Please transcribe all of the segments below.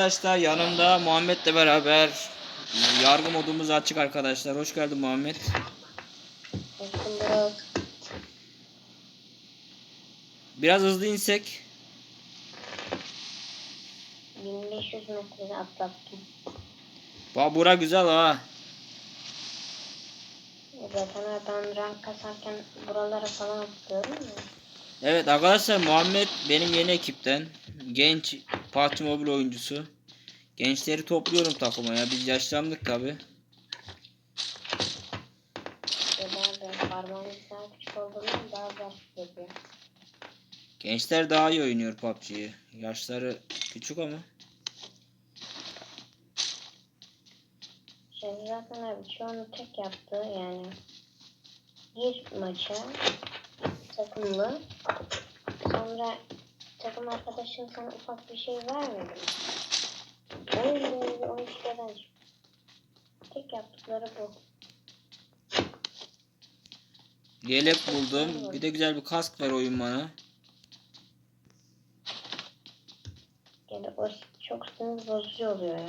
arkadaşlar. Yanımda Muhammed'le beraber yargı modumuz açık arkadaşlar. Hoş geldin Muhammed. Bakın Biraz hızlı insek. 1500 metrede atlattım. Ba bura güzel ha. Zaten ben rank kasarken buralara falan atlıyorum ya. Evet arkadaşlar Muhammed benim yeni ekipten. Genç PUBG Mobile oyuncusu. Gençleri topluyorum takıma ya. Biz yaşlandık tabi. Gençler daha iyi oynuyor PUBG'yi. Yaşları küçük ama. Şimdi zaten abi çoğunu tek yaptı yani. Bir maça takımlı. Sonra takım arkadaşın sana ufak bir şey vermedi mi? Oyun boyu 13 kere çıktı. Tek yaptıkları bu. Yelek buldum. Bir de güzel bir kask ver oyun bana. Yani o çok sinir bozucu oluyor ya.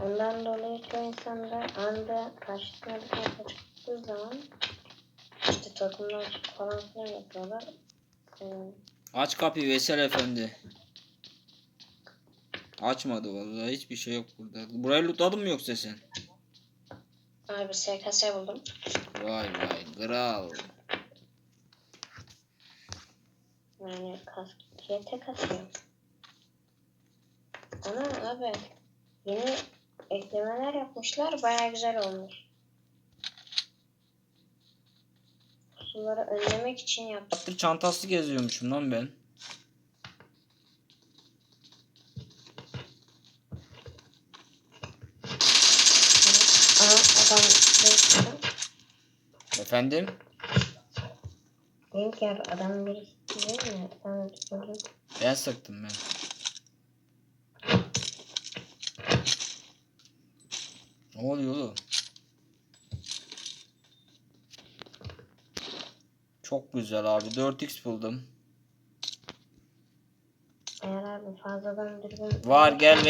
Ondan dolayı çoğu insanda anda karşısına bir tane çıktığı zaman işte takımdan çık falan filan yapıyorlar. Ee, Aç kapıyı Veysel Efendi. Açmadı vallahi hiçbir şey yok burada. Burayı lootladın mı yoksa sen? abi SKS buldum. Vay vay kral. Yani kask GT kasıyor. Ana abi yeni eklemeler yapmışlar baya güzel olmuş. Pusuları önlemek için yaptım. Çantası geziyormuşum lan ben. Aha adam birisi. Efendim? Ki adam birisi değil mi? Sen tutuldun. Ben sıktım ben. Ne oluyor oğlum? Çok güzel abi. 4x buldum. Eğer abi fazladan dürbün... Var, gel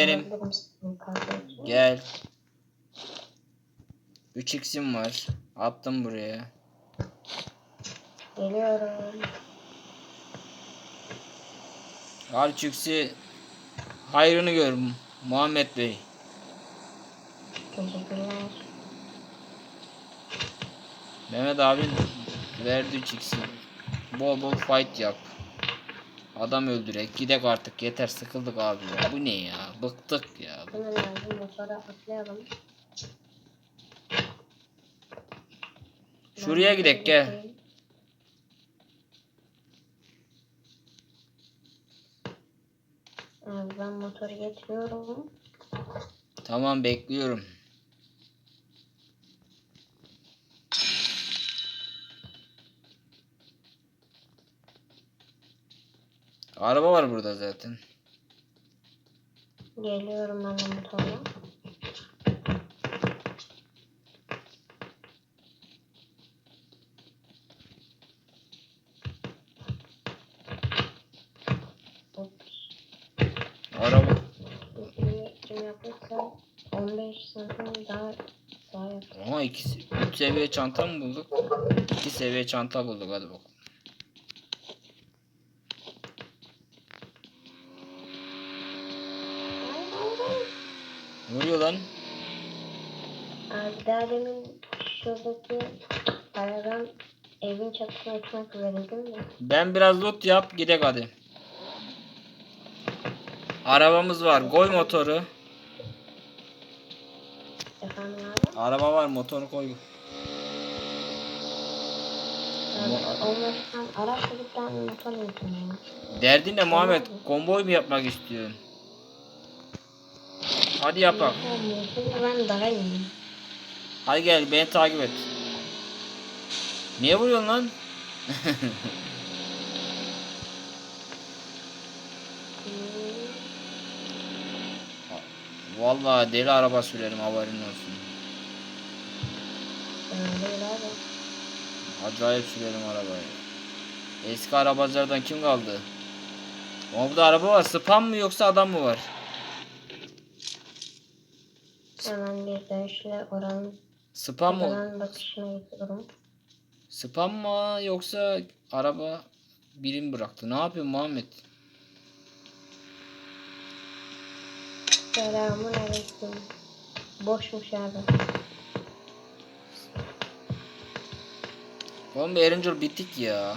kartınızı. Gel. 3x'im var. Attım buraya. Geliyorum. Al 3x'i hayrını gör Muhammed Bey. Teşekkürler. Mehmet abin verdi 3x'i. Bol bol fight yap. Adam öldürek. Gidek artık yeter sıkıldık abi ya. Bu ne ya? Bıktık ya. Hemen lazım motora atlayalım. Şuraya gidek gel. ben motoru getiriyorum. Tamam bekliyorum. Araba var burada zaten. Geliyorum ben motorla. Seviye çanta mı bulduk? İki seviye çanta bulduk hadi bakalım. Ne oluyor lan? Abi daha demin şuradaki aradan evin çatısına uçmak verildim mi? Ben biraz loot yap gidek hadi. Arabamız var. Koy motoru. Efendim abi? Araba var motoru koy. Araç motor. Derdin ne Muhammed? Konvoy mu yapmak istiyorsun? Hadi. Motoru ben daha iyiyim. Hadi gel beni takip et. Niye vuruyorsun lan? Vallahi deli araba sürerim haberin olsun. değil abi. Acayip sürerim arabayı. Eski arabacılardan kim kaldı? Ama burada araba var. Spam mı yoksa adam mı var? Hemen bir dönüşle oranın Spam mı? oranın bakışına gidiyorum. Spam mı yoksa araba birim bıraktı? Ne yapıyor Muhammed? Selamun aleyküm. Boşmuş abi. Oğlum Erangel bitik ya.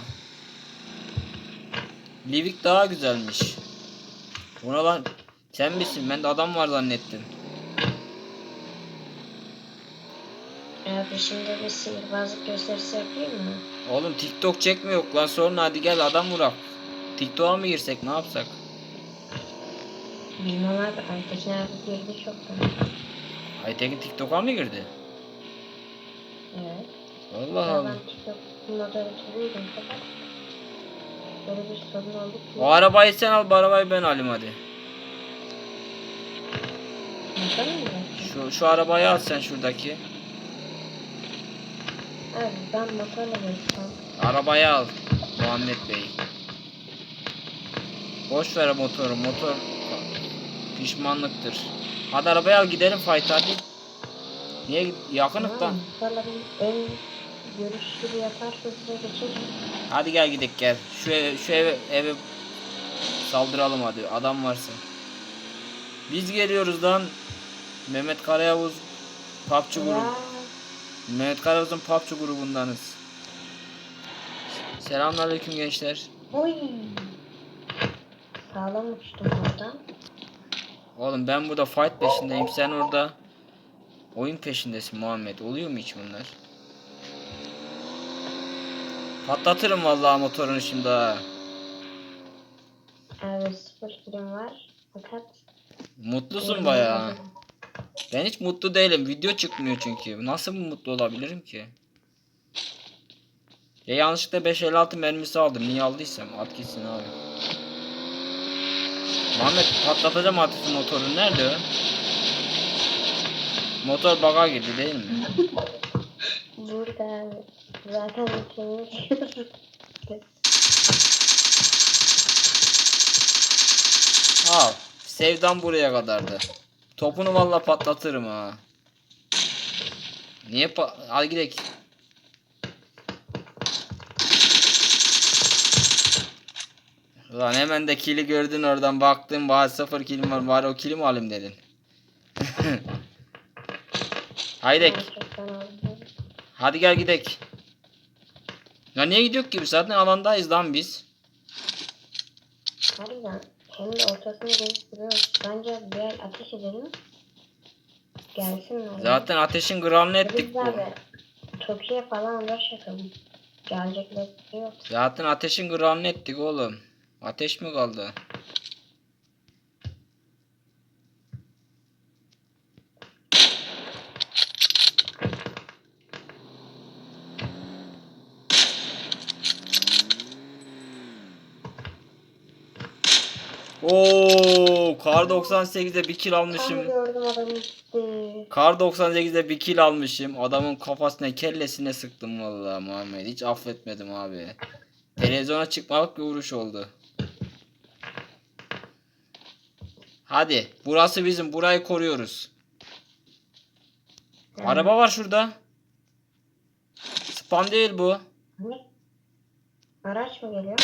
Livik daha güzelmiş. Buna lan sen misin? Ben de adam var zannettim. Abi şimdi bir sihirbazlık gösterisi yapayım mı? Oğlum TikTok çekmiyor lan sonra hadi gel adam vurak. TikTok'a mı girsek ne yapsak? Bilmem abi. Aytekin abi girdi çoktan. Aytekin TikTok'a mı girdi? Evet. Allah Allah. O arabayı sen al bu arabayı ben alayım hadi. Şu, şu arabayı al sen şuradaki. Abi ben motorla geçsem. Arabayı al Muhammed Bey. Boş ver motoru. Motor pişmanlıktır. Hadi arabayı al gidelim fight hadi. Niye yakınık lan? Motorla bir ön görüş gibi yaparsa size geçerim. Hadi gel gidelim gel. Şu eve, şu eve, eve saldıralım hadi adam varsa. Biz geliyoruz lan. Mehmet Karayavuz PUBG grubu. Mehmet Karayavuz'un PUBG grubundanız. Selamünaleyküm gençler. Oy. Sağlam uçtum oradan. Oğlum ben burada fight peşindeyim. Sen orada oyun peşindesin Muhammed. Oluyor mu hiç bunlar? Patlatırım vallahi motorunu şimdi ha. Abi sıfır kilim var. Fakat Mutlusun bayağı. Ben hiç mutlu değilim. Video çıkmıyor çünkü. Nasıl mutlu olabilirim ki? Ya yanlışlıkla 556 mermisi aldım. Niye aldıysam at gitsin abi. Muhammed patlatacağım artık motoru. Nerede o? Motor baga girdi değil mi? Burada Zaten Al. Sevdam buraya kadardı. Topunu valla patlatırım ha. Niye pa Al gidelim. Ulan hemen de kili gördün oradan baktın bari sıfır kilim var bari o kili mi alayım dedin. Oldu. hadi gel gidek. Ya niye gidiyor ki biz zaten alandayız lan biz. Harbiden. Hem de ortasını değiştiriyoruz. Bence bir el ateş edelim. Gelsinler. Zaten ateşin kralını ettik bu. abi Tokyo'ya falan uğraş yapalım. Gelecekler yok. Zaten ateşin kralını ettik oğlum. Ateş mi kaldı? Oo, kar 98'de bir kill almışım. Kar 98'de bir kill almışım. Adamın kafasına kellesine sıktım vallahi Muhammed. Hiç affetmedim abi. Televizyona çıkmalık bir vuruş oldu. Hadi. Burası bizim. Burayı koruyoruz. Yani- Araba var şurada. Spam değil bu. Ne? Araç mı geliyor?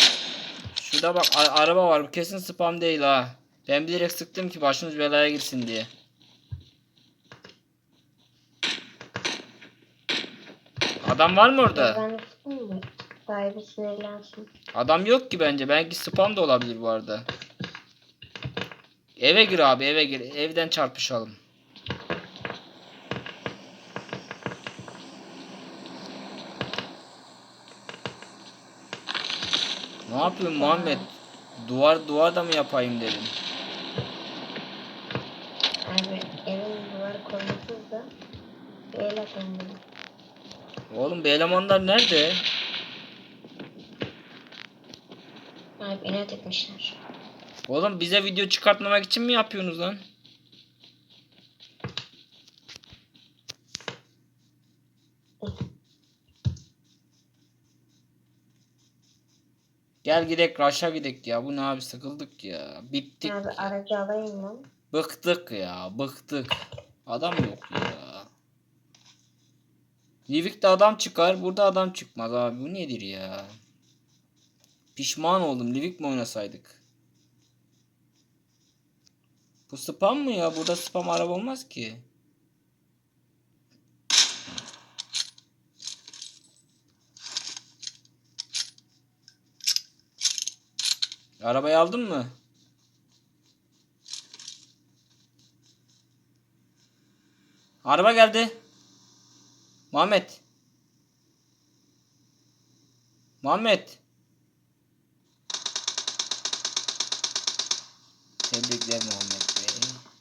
Şurada bak araba var. Bu kesin spam değil ha. Ben bilerek sıktım ki başımız belaya girsin diye. Adam var mı orada? Sahibi sinirlensin. Adam yok ki bence. Belki spam da olabilir bu arada. Eve gir abi eve gir. Evden çarpışalım. Ne yapıyorsun Muhammed? Duvar duvar da mı yapayım dedim. Abi evin duvarı korunusuz da bir atalım dedim. Oğlum bu elemanlar nerede? Abi inat etmişler. Oğlum bize video çıkartmamak için mi yapıyorsunuz lan? Gel gidek Raş'a gidek ya. Bu ne abi sıkıldık ya. Bittik. Abi aracı alayım ben. Bıktık ya. Bıktık. Adam yok ya. Livik'te adam çıkar. Burada adam çıkmaz abi. Bu nedir ya? Pişman oldum. Livik mi oynasaydık? Bu spam mı ya? Burada spam araba olmaz ki. Arabayı aldın mı? Araba geldi. Muhammed. Muhammed. Tebrikler Muhammed Bey.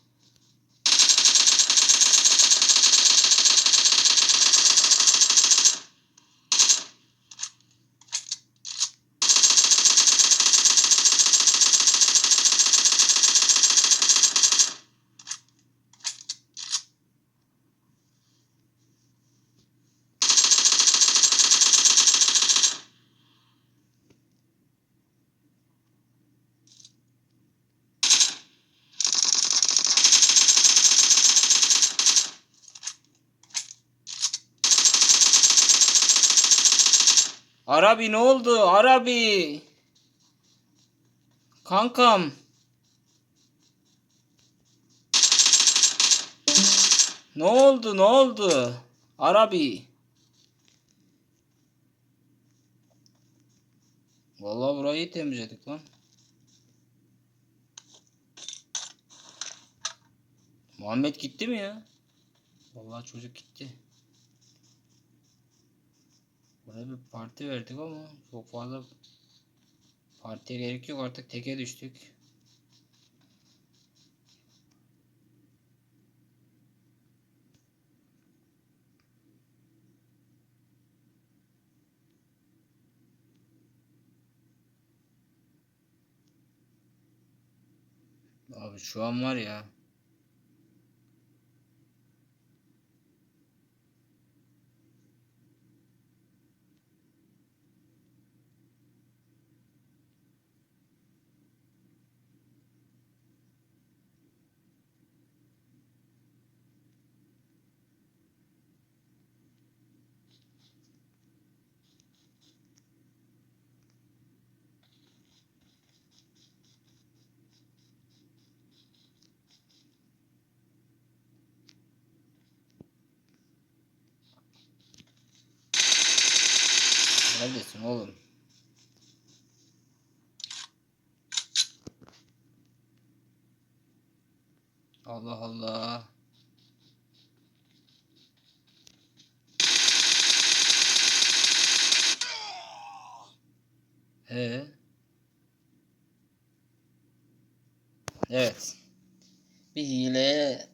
Arabi ne oldu? Arabi. Kankam. Ne oldu? Ne oldu? Arabi. Vallahi burayı temizledik lan. Muhammed gitti mi ya? Vallahi çocuk gitti. Buraya bir parti verdik ama çok fazla partiye gerek yok artık teke düştük. Abi şu an var ya neredesin oğlum? Allah Allah. Ee? Evet. Bir hile